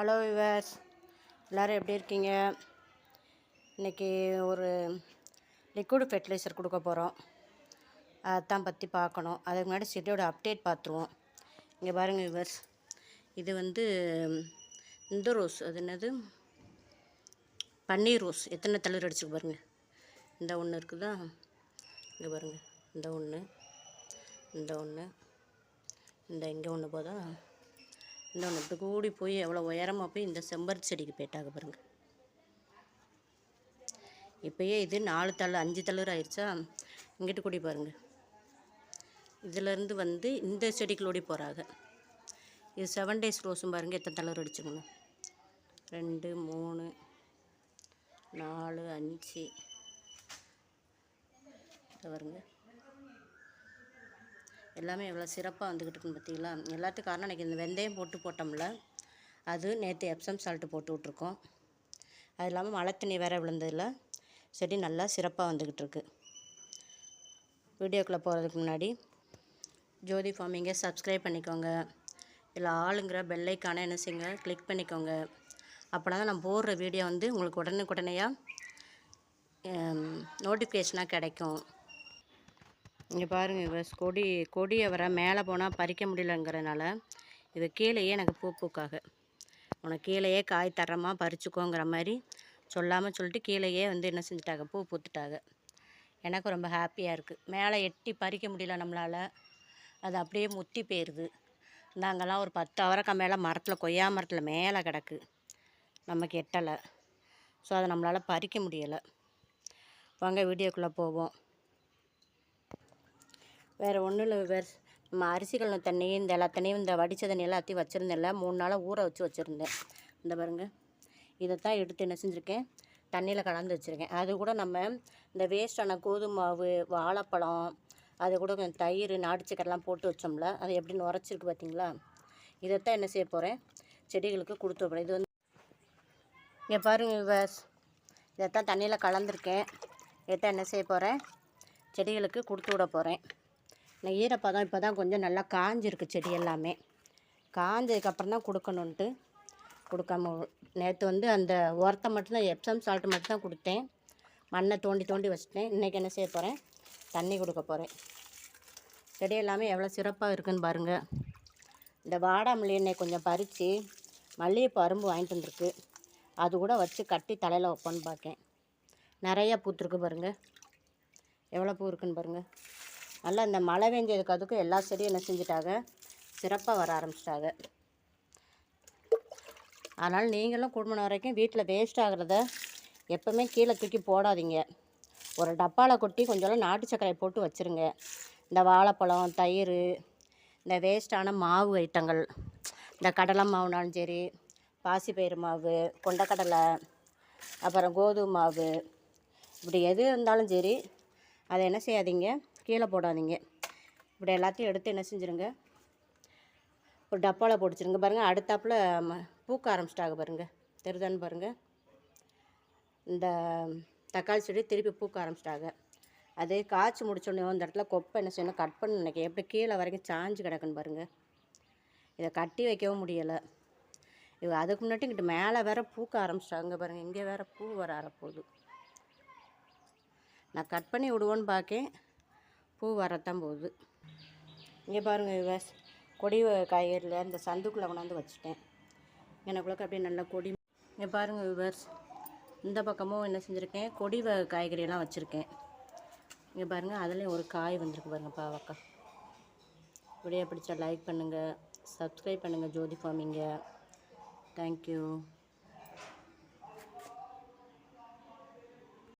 Hello viewers எல்லோரும் எப்படி இருக்கீங்க? இன்றைக்கி ஒரு லிக்விட் ஃபெர்டிலைசர் கொடுக்க போகிறோம் அதான் பற்றி பார்க்கணும். அதுக்கு முன்னாடி செடியோட அப்டேட் பார்த்துருவோம். இங்கே பாருங்கள் விவர்ஸ் இது வந்து இந்த ரோஸ் அது என்னது? பன்னீர் ரோஸ் எத்தனை தளிர் அடிச்சுக்கு பாருங்கள் இந்த ஒன்று இருக்குதா? இங்கே பாருங்கள் இந்த ஒன்று இந்த ஒன்று இந்த இங்கே ஒன்று போதா? இந்த ஒன்று இப்படி கூடி போய் எவ்வளோ உயரமாக போய் இந்த செம்பருத்தி செடிக்கு போயிட்டாங்க பாருங்கள் இப்போயே இது நாலு தள்ள அஞ்சு தளர் ஆயிடுச்சா இங்கிட்டு கூடி பாருங்கள் இதிலேருந்து வந்து இந்த செடிக்குள்ளோடி போகிறாங்க இது செவன் டேஸ் ரோஸும் பாருங்கள் எத்தனை தளர் அடிச்சுக்கணும் ரெண்டு மூணு நாலு அஞ்சு. பாருங்க. எல்லாமே எவ்வளோ சிறப்பாக வந்துக்கிட்டு இருக்குன்னு பார்த்தீங்களா? எல்லாத்துக்கும் காரணம் எனக்கு இந்த வெந்தயம் போட்டு போட்டோம்ல அது நேற்று எப்சம் சால்ட்டு போட்டு விட்ருக்கோம் அது இல்லாமல் மழை தண்ணி வேறு விழுந்ததில் செடி நல்லா சிறப்பாக வந்துக்கிட்டு இருக்கு. வீடியோக்குள்ளே போகிறதுக்கு முன்னாடி ஜோதி ஃபார்மிங்கை சப்ஸ்கிரைப் பண்ணிக்கோங்க. இல்லை ஆளுங்கிற பெல்லைக்கான என்ன செய்யுங்க கிளிக் பண்ணிக்கோங்க. அப்படின்னா தான் நான் போடுற வீடியோ வந்து உங்களுக்கு உடனுக்குடனேயாக நோட்டிஃபிகேஷனாக கிடைக்கும். இங்கே பாருங்கள் இவ கொடி கொடியை வர மேலே போனால் பறிக்க முடியலங்கிறனால இது கீழேயே எனக்கு பூ பூக்காக. உனக்கு கீழேயே காய் தரமாக பறிச்சுக்கோங்கிற மாதிரி சொல்லாமல் சொல்லிட்டு கீழேயே வந்து என்ன செஞ்சுட்டாங்க? பூ பூத்துட்டாங்க. எனக்கு ரொம்ப ஹாப்பியாக இருக்குது மேலே எட்டி பறிக்க முடியல நம்மளால். அது அப்படியே முத்தி போயிடுது நாங்கள்லாம் ஒரு பத்து அவரக்காய் மேலே மரத்தில் கொய்யா மரத்தில் மேலே கிடக்கு. நமக்கு எட்டலை. ஸோ அதை நம்மளால் பறிக்க முடியலை. வாங்க வீடியோக்குள்ளே போவோம். வேறு ஒன்றும் இல்லை வேறு நம்ம அரிசிகள் தண்ணி இந்த எல்லா தண்ணியும் இந்த வடித்த தண்ணி எல்லாத்தையும் வச்சுருந்தேன்ல மூணு நாளாக ஊற வச்சு வச்சுருந்தேன். இந்த பாருங்கள் இதைத்தான் எடுத்து என்ன செஞ்சுருக்கேன்? தண்ணியில் கலந்து வச்சுருக்கேன். அது கூட நம்ம இந்த வேஸ்டான கோதுமை மாவு வாழைப்பழம் அது கூட கொஞ்சம் தயிர் நாட்டு போட்டு வச்சோம்ல. அது எப்படின்னு உரைச்சிருக்கு பார்த்தீங்களா இதைத்தான் என்ன செய்ய போகிறேன் செடிகளுக்கு கொடுத்து வைப்பேன் இது வந்து இங்கே பாருங்கள் வேஸ் இதைத்தான் தண்ணியில் கலந்துருக்கேன். இதைத்தான் என்ன செய்ய போகிறேன் செடிகளுக்கு கொடுத்து விட போகிறேன் நான் ஈரப்பதம் இப்போ தான் கொஞ்சம் நல்லா காஞ்சிருக்கு செடி எல்லாமே. காஞ்சதுக்கப்புறம் தான் கொடுக்கணுன்ட்டு கொடுக்காம நேற்று வந்து அந்த உரத்தை மட்டும்தான் எப்சம் சால்ட்டு மட்டும் தான் கொடுத்தேன். மண்ணை தோண்டி தோண்டி வச்சுட்டேன். இன்றைக்கி என்ன செய்ய போகிறேன் தண்ணி கொடுக்க போகிறேன் செடி எல்லாமே எவ்வளோ சிறப்பாக இருக்குதுன்னு பாருங்கள் இந்த வாடாமல்லி எண்ணெய் கொஞ்சம் பறித்து மல்லிகைப்பூ அரும்பு வாங்கிட்டு வந்திருக்கு. அது கூட வச்சு கட்டி தலையில் வைப்போன்னு பார்க்கேன் நிறையா பூத்துருக்கு பாருங்கள் எவ்வளோ பூ இருக்குன்னு பாருங்கள் நல்லா இந்த மழை பெஞ்சதுக்கு அதுக்கும் எல்லா செடியும் என்ன செஞ்சிட்டாங்க? சிறப்பாக வர ஆரம்பிச்சிட்டாங்க. அதனால் நீங்களும் குடும்பம் வரைக்கும் வீட்டில் வேஸ்ட் ஆகிறத எப்போவுமே கீழே தூக்கி போடாதீங்க. ஒரு டப்பாவில் கொட்டி கொஞ்சம் நாட்டு சர்க்கரை போட்டு வச்சுருங்க. இந்த வாழைப்பழம் தயிர் இந்த வேஸ்ட்டான மாவு ஐட்டங்கள். இந்த கடலை மாவுனாலும் சரி பாசிப்பயிறு மாவு கொண்டக்கடலை அப்புறம் கோதுமை மாவு. இப்படி எது இருந்தாலும் சரி அதை என்ன செய்யாதீங்க? கீழே போடாதீங்க. இப்படி எல்லாத்தையும் எடுத்து என்ன செஞ்சுருங்க? ஒரு டப்பாவில் பிடிச்சிருங்க பாருங்கள் அடுத்தாப்பில் பூக்க ஆரம்பிச்சிட்டாங்க பாருங்கள் தெரிதான்னு பாருங்கள் இந்த தக்காளி செடி திருப்பி பூக்க ஆரம்பிச்சிட்டாங்க. அதே காய்ச்சி முடிச்சோடனே அந்த இடத்துல கொப்பை என்ன செய்யணும்? கட் பண்ண நினைக்க எப்படி கீழே வரைக்கும் சாஞ்சு கிடக்குன்னு பாருங்கள் இதை கட்டி வைக்கவும் முடியலை. இவ அதுக்கு முன்னாடி இங்கிட்ட மேலே வேற பூக்க ஆரம்பிச்சிட்டாங்க பாருங்கள் இங்கே வேறு பூ வர ஆரப்போகுது நான் கட் பண்ணி விடுவோன்னு பார்க்கேன். பூ வரத்தான் போகுது. இங்கே பாருங்கள் விவாஸ் கொடி காய்கறியில் இந்த சந்துக்குள்ளே கொண்டாந்து வச்சுட்டேன். எனக்குள்ளே அப்படியே நல்லா கொடி இங்கே பாருங்கள் விவர்ஸ் இந்த பக்கமும் என்ன செஞ்சுருக்கேன் கொடி காய்கறியெல்லாம் வச்சுருக்கேன். இங்கே பாருங்கள் அதுலேயும் ஒரு காய் வந்திருக்கு பாருங்கள் பாவக்காய் இப்படியே பிடிச்சா லைக் பண்ணுங்கள் சப்ஸ்கிரைப் பண்ணுங்கள் ஜோதி ஃபார்மிங்க தேங்க்யூ